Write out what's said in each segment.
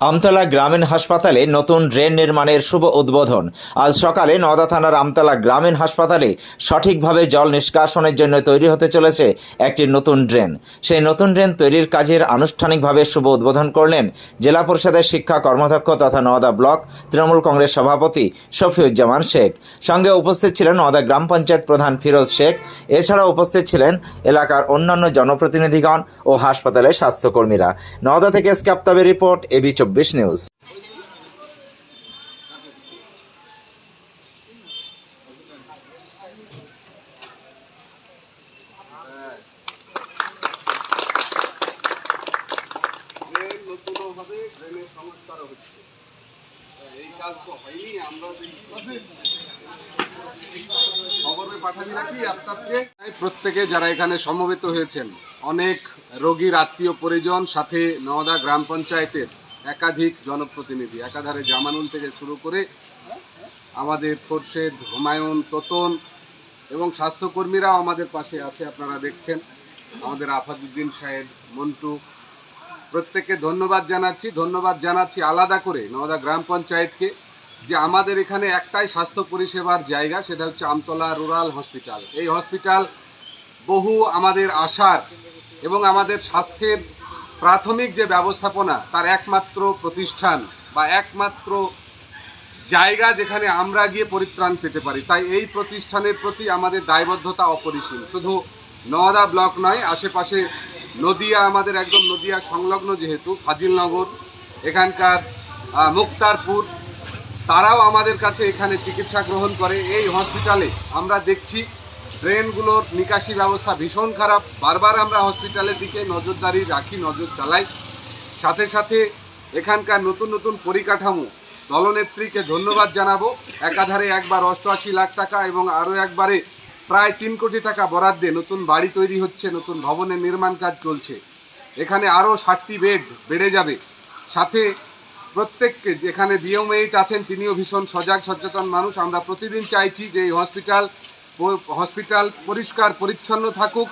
আমতলা গ্রামীণ হাসপাতালে নতুন ড্রেন নির্মাণের শুভ উদ্বোধন। আজ সকালে নওদা থানার আমতলা গ্রামীণ হাসপাতালে সঠিকভাবে জল নিষ্কাশনের জন্য তৈরি হতে চলেছে একটি নতুন ড্রেন। সেই নতুন ড্রেন তৈরির কাজের আনুষ্ঠানিকভাবে শুভ উদ্বোধন করলেন জেলা পরিষদের শিক্ষা কর্মাধ্যক্ষ তথা নওদা ব্লক তৃণমূল কংগ্রেস সভাপতি শফিউজ্জামান শেখ। সঙ্গে উপস্থিত ছিলেন নওদা গ্রাম পঞ্চায়েত প্রধান ফিরোজ শেখ। এছাড়া উপস্থিত ছিলেন এলাকার অন্যান্য জনপ্রতিনিধিগণ ও হাসপাতালের স্বাস্থ্যকর্মীরা। নওদা থেকে স্ক্যাপ্তাবের রিপোর্ট এবি চব্বিশ নিউজ। প্রত্যেকে যারা এখানে সমবেত হয়েছেন, অনেক রোগীর আত্মীয় পরিজন, সাথে নওদা গ্রাম পঞ্চায়েতের একাধিক জনপ্রতিনিধি, একাধারে জামানুল থেকে শুরু করে আমাদের খোরশেদ হুমায়ুন, তোতন এবং স্বাস্থ্যকর্মীরাও আমাদের পাশে আছে, আপনারা দেখছেন। আমাদের আফাদুদ্দিন সাহেব, মন্টু, প্রত্যেককে ধন্যবাদ জানাচ্ছি। ধন্যবাদ জানাচ্ছি আলাদা করে নওদা গ্রাম পঞ্চায়েতকে যে আমাদের এখানে একটাই স্বাস্থ্য পরিষেবার জায়গা, সেটা হচ্ছে আমতলা রুরাল হসপিটাল। এই হসপিটাল বহু আমাদের আশার এবং আমাদের স্বাস্থ্যের প্রাথমিক যে ব্যবস্থাপনা, তার একমাত্র প্রতিষ্ঠান বা একমাত্র জায়গা যেখানে আমরা গিয়ে পরিত্রাণ পেতে পারি, তাই এই প্রতিষ্ঠানের প্রতি আমাদের দায়বদ্ধতা অপরিসীম। শুধু নওদা ব্লক নয়, আশেপাশে নদিয়া, আমাদের একদম নদিয়া সংলগ্ন যেহেতু, ফাজিলনগর, এখানকার মুক্তারপুর, তারাও আমাদের কাছে এখানে চিকিৎসা গ্রহণ করে। এই হসপিটালে আমরা দেখছি ড্রেনগুলোর নিকাশি ব্যবস্থা ভীষণ খারাপ। বারবার আমরা হসপিটালের দিকে নজরদারি রাখি, নজর চালাই। সাথে সাথে এখানকার নতুন নতুন পরিকাঠামো দলনেত্রীকে ধন্যবাদ জানাব। একাধারে একবার অষ্টআশি লাখ টাকা এবং আরও একবারে প্রায় তিন কোটি টাকা বরাদ্দে নতুন বাড়ি তৈরি হচ্ছে, নতুন ভবনের নির্মাণ কাজ চলছে। এখানে আরও ষাটটি বেড বেড়ে যাবে। সাথে প্রত্যেককে যেখানে বিএমএইচ আছেন তিনিও ভীষণ সজাগ, সচেতন মানুষ। আমরা প্রতিদিন চাইছি যে এই হসপিটাল হসপিটাল পরিষ্কার, পরিচ্ছন্ন থাকুক।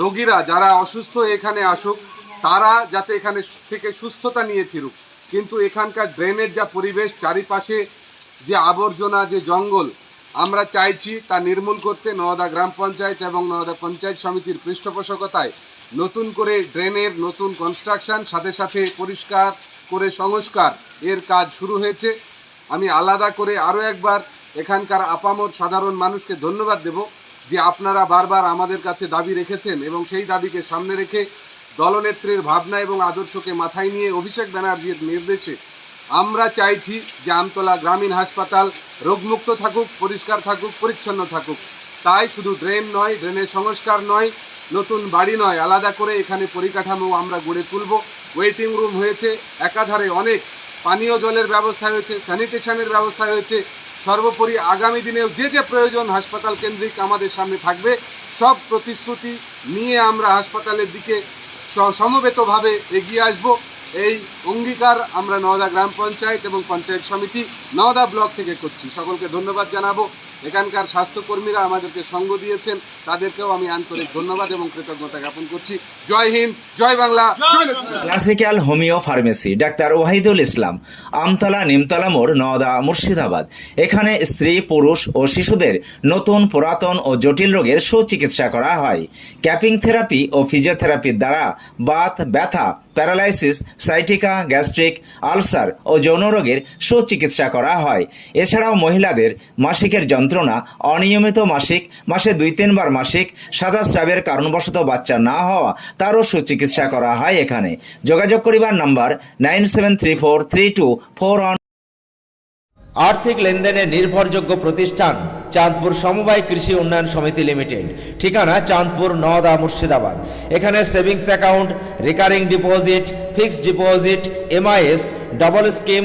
রোগীরা যারা অসুস্থ এখানে আসুক, তারা যাতে এখানে থেকে সুস্থতা নিয়ে ফিরুক। কিন্তু এখানকার ড্রেনের যা পরিবেশ, চারিপাশে যে আবর্জনা, যে জঙ্গল, আমরা চাইছি তা নির্মূল করতে নওদা গ্রাম পঞ্চায়েত এবং নওদা পঞ্চায়েত সমিতির পৃষ্ঠপোষকতায় নতুন করে ড্রেনের নতুন কনস্ট্রাকশন সাথে সাথে পরিষ্কার করে সংস্কার এর কাজ শুরু হয়েছে। আমি আলাদা করে আরও একবার এখানকার আপামর সাধারণ মানুষকে ধন্যবাদ দেব যে আপনারা বারবার আমাদের কাছে দাবি রেখেছেন এবং সেই দাবিকে সামনে রেখে দলনেত্রীর ভাবনা এবং আদর্শকে মাথায় নিয়ে অভিষেক ব্যানার্জির নির্দেশে আমরা চাইছি যে আমতলা গ্রামীণ হাসপাতাল রোগমুক্ত থাকুক, পরিষ্কার থাকুক, পরিচ্ছন্ন থাকুক। তাই শুধু ড্রেন নয়, ড্রেনের সংস্কার নয়, নতুন বাড়ি নয়, আলাদা করে এখানে পরিকাঠামো আমরা গড়ে তুলব। ওয়েটিং রুম হয়েছে, একাধারে অনেক পানীয় জলের ব্যবস্থা হয়েছে, স্যানিটেশনের ব্যবস্থা হয়েছে সর্বোপরি আগামী দিনেও যে যে প্রয়োজন হাসপাতাল কেন্দ্রিক আমাদের সামনে থাকবে, সব প্রতিশ্রুতি নিয়ে আমরা হাসপাতালের দিকে সমবেতভাবে এগিয়ে আসব। এই অঙ্গীকার আমরা নওদা গ্রাম পঞ্চায়েত এবং পঞ্চায়েত সমিতি নওদা ব্লক থেকে করছি। সকলকে ধন্যবাদ জানাব। এখানকার স্বাস্থ্যকর্মীরা আমাদেরকে সঙ্গ দিয়েছেন। তাদেরকেও আমি আন্তরিক ধন্যবাদ এবং কৃতজ্ঞতা জ্ঞাপন করছি। Jai Hind Jai Bangla. Classical homeo pharmacy doctor Wahidul Islam Amtala Nimtala মোড় নওদা মুর্শিদাবাদ। এখানে স্ত্রী পুরুষ ও শিশুদের নতুন পুরাতন ও জটিল রোগের সুচিকিৎসা করা হয়। ক্যাপিং থেরাপি ও ফিজিওথেরাপির দ্বারা বাত ব্যথা প্যারালাইসিস সাইটিকা গ্যাস্ট্রিক আলসার ও যৌন রোগের সুচিকিৎসা করা হয়। এছাড়াও মহিলাদের মাসিকের যন্ত্রণা, অনিয়মিত মাসিক, মাসে দুই তিনবার মাসিক, সাদা স্রাবের কারণবশত বাচ্চা না হওয়া, তারও সুচিকিৎসা করা হয় এখানে। যোগাযোগ করিবার number nine seven three four three two four one. আর্থিক লেনদেনের নির্ভরযোগ্য প্রতিষ্ঠান চাঁদপুর সমবায় কৃষি উন্নয়ন সমিতি লিমিটেড। ঠিকানা চাঁদপুর নওদা মুর্শিদাবাদ। এখানে savings account, recurring deposit, fixed deposit, MIS, double scheme